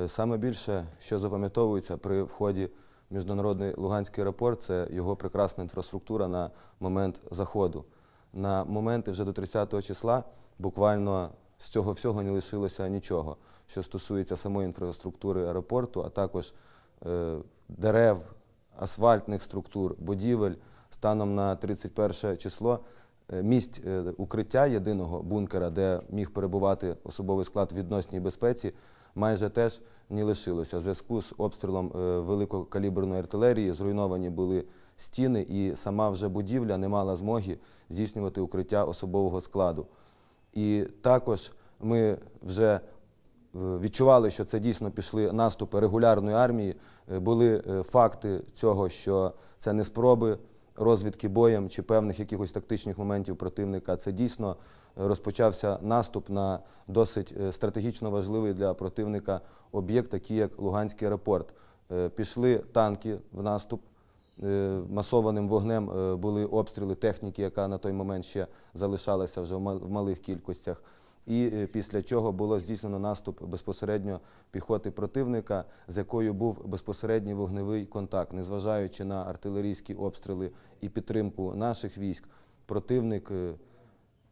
Е, Саме більше, що запам'ятовується при вході в міжнародний Луганський аеропорт, це його прекрасна інфраструктура на момент заходу. На моменти вже до 30-го числа буквально з цього всього не лишилося нічого, що стосується самої інфраструктури аеропорту, а також е, дерев, асфальтних структур, будівель. Станом на 31 число місць е, укриття єдиного бункера, де міг перебувати особовий склад відносній безпеці, майже теж не лишилося. В зв'язку з обстрілом е, великокаліберної артилерії зруйновані були стіни, і сама вже будівля не мала змоги здійснювати укриття особового складу. І також ми вже е, відчували, що це дійсно пішли наступи регулярної армії. Е, Були е, факти цього, що це не спроби розвідки боєм чи певних якихось тактичних моментів противника. Це дійсно е, розпочався наступ на досить е, стратегічно важливий для противника об'єкт, такий як Луганський аеропорт. Е, Пішли танки в наступ. Масованим вогнем були обстріли техніки, яка на той момент ще залишалася вже в малих кількостях. І е, після чого було здійснено наступ безпосередньо піхоти противника, з якою був безпосередній вогневий контакт. Незважаючи на артилерійські обстріли і підтримку наших військ, противник, е,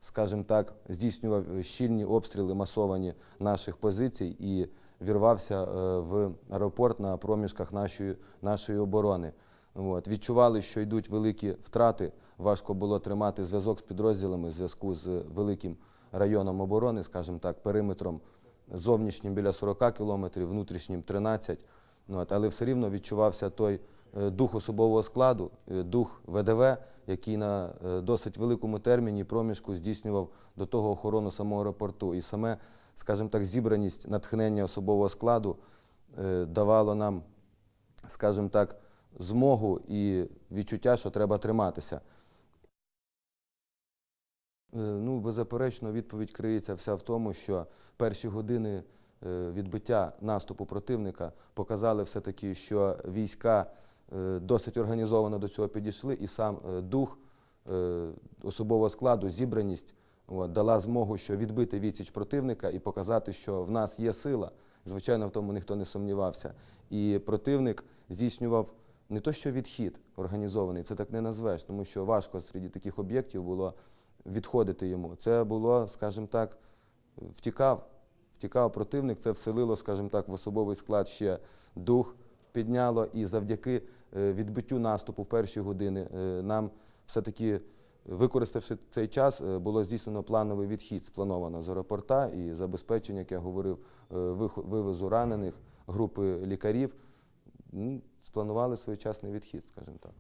скажімо так, здійснював е, щільні обстріли масовані наших позицій і вірвався в аеропорт на проміжках нашої, нашої оборони. От. Відчували, що йдуть великі втрати. Важко було тримати зв'язок з підрозділами зв'язку з великим районом оборони, скажімо так, периметром зовнішнім біля 40 кілометрів, внутрішнім 13. Ну. Але все рівно відчувався той е, дух особового складу, е, дух ВДВ, який на е, досить великому терміні проміжку здійснював до того охорону самого аеропорту. І саме, скажімо так, зібраність, натхнення особового складу давало нам, скажімо так, змогу і відчуття, що треба триматися. Е, Ну, беззаперечно, відповідь криється вся в тому, що перші години е, відбиття наступу противника показали все-таки, що війська е, досить організовано до цього підійшли, і сам дух особового складу, зібраність от, дала змогу, що відбити відсіч противника і показати, що в нас є сила. Звичайно, в тому ніхто не сумнівався. І противник здійснював не то, що відхід організований, це так не назвеш, тому що важко серед таких об'єктів було відходити йому. Це було, скажімо так, втікав, втікав противник, це вселило, скажімо так, в особовий склад ще дух підняло, і завдяки е, відбиттю наступу в перші години е, нам все-таки, використавши цей час, е, було здійснено плановий відхід, сплановано з аеропорта і забезпечення, як я говорив, вивозу ранених, групи лікарів. Ну, Спланували своєчасний відхід, скажімо так.